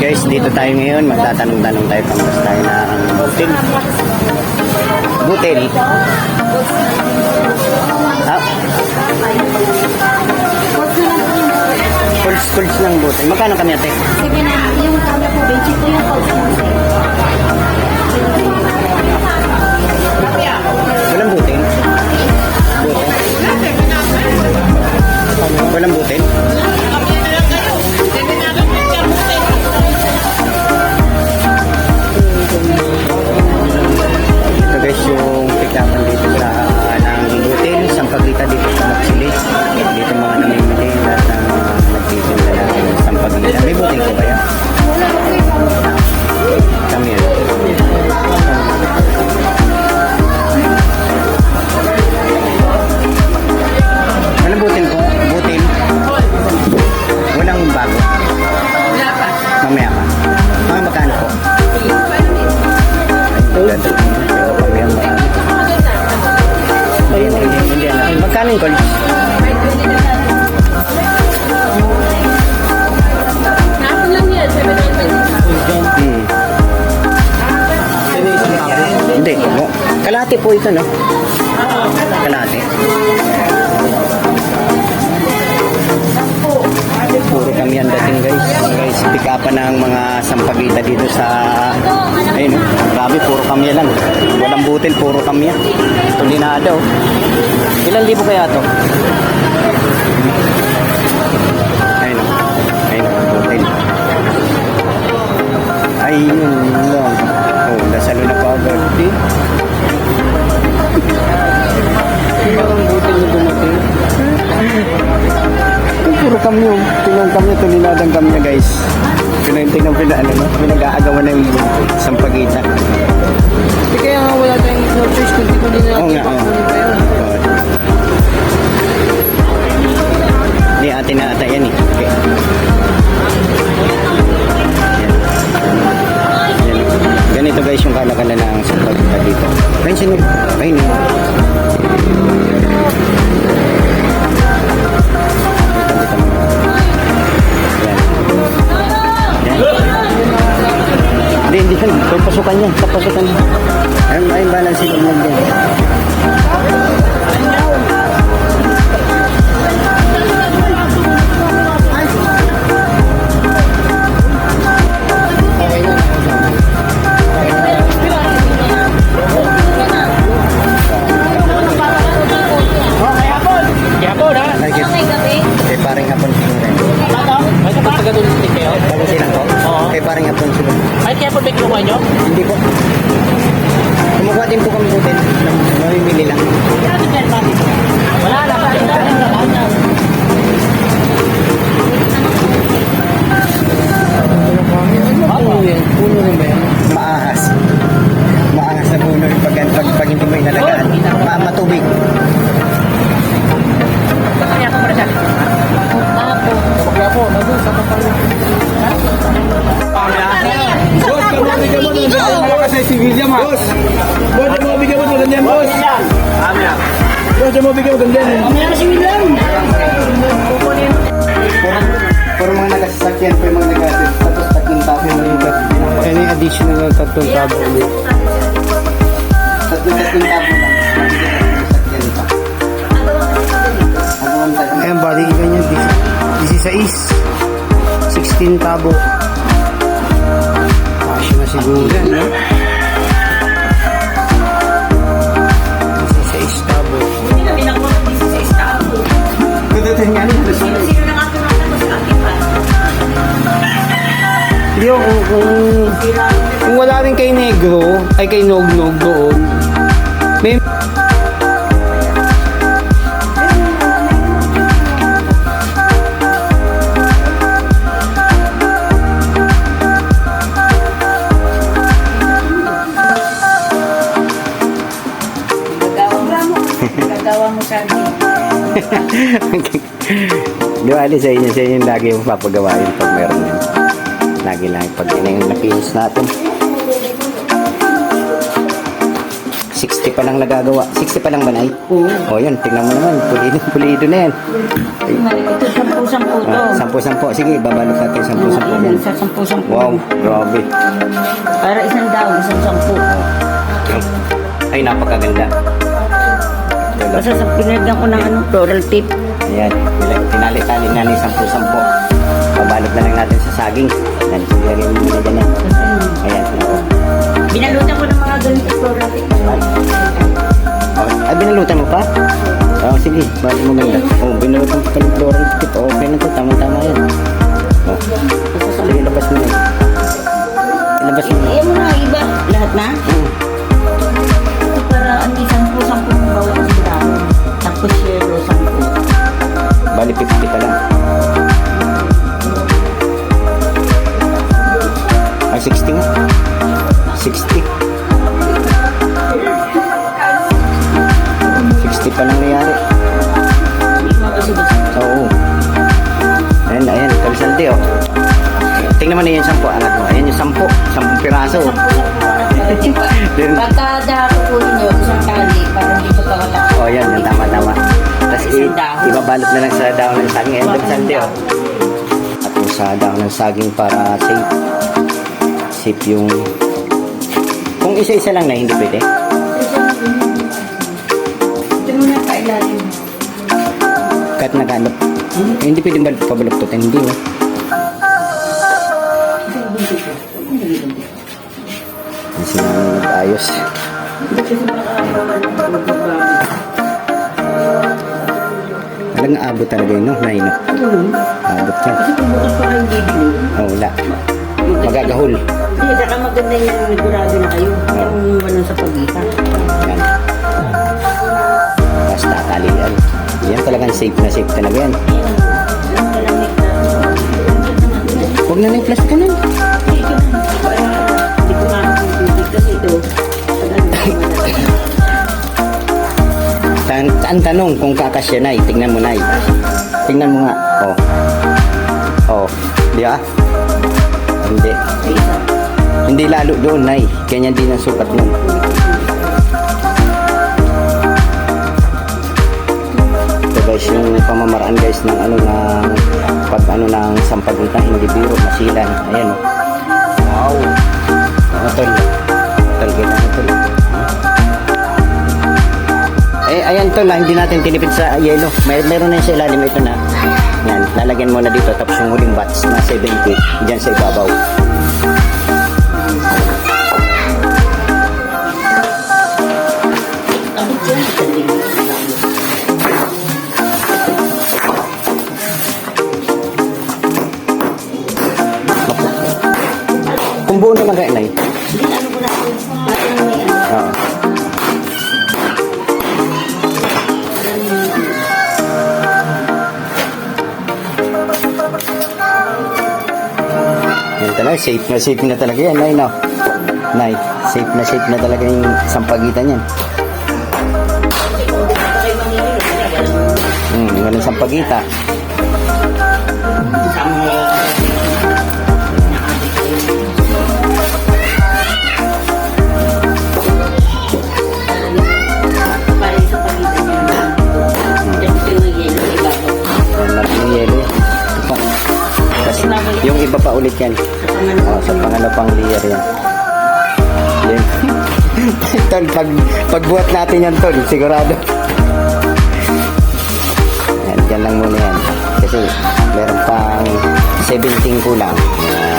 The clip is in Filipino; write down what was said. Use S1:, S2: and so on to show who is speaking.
S1: guys, dito tayo ngayon. Magtatanong-tanong tayo pang tayo na ang butil. Butil. Ah, Pulse, pulse ng butil. Magkano kami ate?
S2: Sige na, yung kami po, 22 yung pulse
S1: Magkano yung college?
S2: Napo lang yan, 720.
S1: Hindi. mo. Kalate po ito, no? Grabe, puro kami lang. Walang butil, puro kami yan. Tulinada, oh. Ilan libo kaya to? Ayun, oh. ayun, oh, butil. Ayun lang. Oh, nasalo na pa agad. Di? Ang butil na dumating. Puro kami yung tinong kami, tulinadang kami na guys. Pinanting ng pina, ano, no? pinag-aagawan na yung sampagita.
S3: Hindi kaya nga wala tayong no choice kundi
S1: Oo nga,
S3: natin
S1: oo.
S3: kunin pa yun.
S1: Oo. Di ate na ata Hindi, hindi yan. Papasukan yan. Ayun, ayun balance sila mo din. Like
S3: Kaya ko para siya. Kapag po, nandun sa kapal.
S4: Boss, kamu bigyan mo ng ganyan mo kasi si William ha. Boss, boss, mo bigyan mo ng ganyan, boss. Boss, mo bigyan mo ng ganyan.
S3: Meron si William.
S1: Puro, puro mga nagasasakyan po yung mga nagasasakyan. Tapos tatlong tapo yung
S3: Any additional na tatlong tabo ulit.
S1: Tatlong tatlong ang tayo?
S3: Ayan, bali ilan yan. 16 tabo. Kasya na siguro yan, no? 16 tabo.
S1: Kudutin nga nito.
S3: Hindi ko, kung, kung, kung wala rin kay Negro, ay kay Nognog doon, may
S1: Di ba, sa inyo, sa inyo yung lagi yung papagawain pag meron yun. Lagi lang pag yun yung napinis natin. 60 pa lang nagagawa. 60 pa lang ba, Nay?
S3: Oo.
S1: O yan, tingnan mo naman. Pulido, pulido na yan.
S2: Ito, sampu-sampu to.
S1: Ah, sampu-sampu. Sige, babalot natin sampu-sampu yan.
S2: Isa sampu-sampu.
S1: Wow, grabe.
S2: Para isang daw, isang sampu.
S1: Ay, napakaganda.
S2: Basta sa pinagyan ko ng ano, floral tip.
S1: Ayan, tinali-tali na ni sampu-sampu. Babalot na lang natin sa saging. Ayan, lagyan mo na dyan. yan. Ayan, oo.
S2: Binalutan ko ng mga ganito floral tip.
S1: Okay. Ay, binalutan mo pa? Oo, sige. Bali mo ganda. Oo, binalutan pa ng floral tip. Okay na to. Tama-tama yan. Oh. Sige, labas mo na. Ilabas mo na.
S2: Iyan mo na, iba. Lahat na? Ito para ang isang sampu
S1: Mo na yung sampo. Angat mo. Ayan yung sampo. Sampung piraso,
S2: Pagka dakukunin nyo, isang tali, para hindi ko pawatak.
S1: Oh, yan. Yung tama-tama. Tapos ibabalot na lang sa dahon ng saging. Ayan, kalsante, oh. At yung sa dahon ng saging para safe. Safe yung... Kung isa-isa lang na, hindi pwede.
S2: Ito muna pa ilalim.
S1: Kahit naghanap. Hindi pwede ba pabaluktutin? Hindi, no? Alam nga abot talaga yun, no? Nine, no? Abot yan.
S2: Kasi kung bukas pa bibili,
S1: Oh, wala. Magagahol.
S2: hindi, saka maganda yung nagurado na kayo. Yung walang sa pagitan.
S1: Yan. Basta talian. Yan talagang safe na safe talaga yan.
S2: Kalamig na.
S1: Huwag na lang plastic ka nun. Ang tanong kung kakasya na, tingnan mo na. Tingnan mo nga. Oh. Oh. Di ba? Hindi. Hindi lalo doon, Nay. Ganyan din ang sukat nun. Ito guys, yung pamamaraan guys ng ano ng pag ano ng sampagutan, hindi biro, masilan. Ayan oh. Wow. Ano tol? Tol, ganyan tol. Ayan tol, ah, hindi natin tinipid sa yelo. May, meron na yun sa ilalim ito na. Yan, lalagyan mo na dito tapos yung huling batch na 70 dyan sa ibabaw. Kung buo naman kaya, Nay.
S2: Hindi,
S1: Talaga, safe na safe na talaga yan, Nay, no? Nay, safe na safe na talaga yung sampagitan yan. Hmm, walang sampagita. Kasi yung iba pa ulit yan. Oh, sa pangalapang layer yan. Yan. tol, pag, pagbuhat natin yan, tol, sigurado. Yan, dyan lang muna yan. Kasi meron pang 17 kulang. Yan.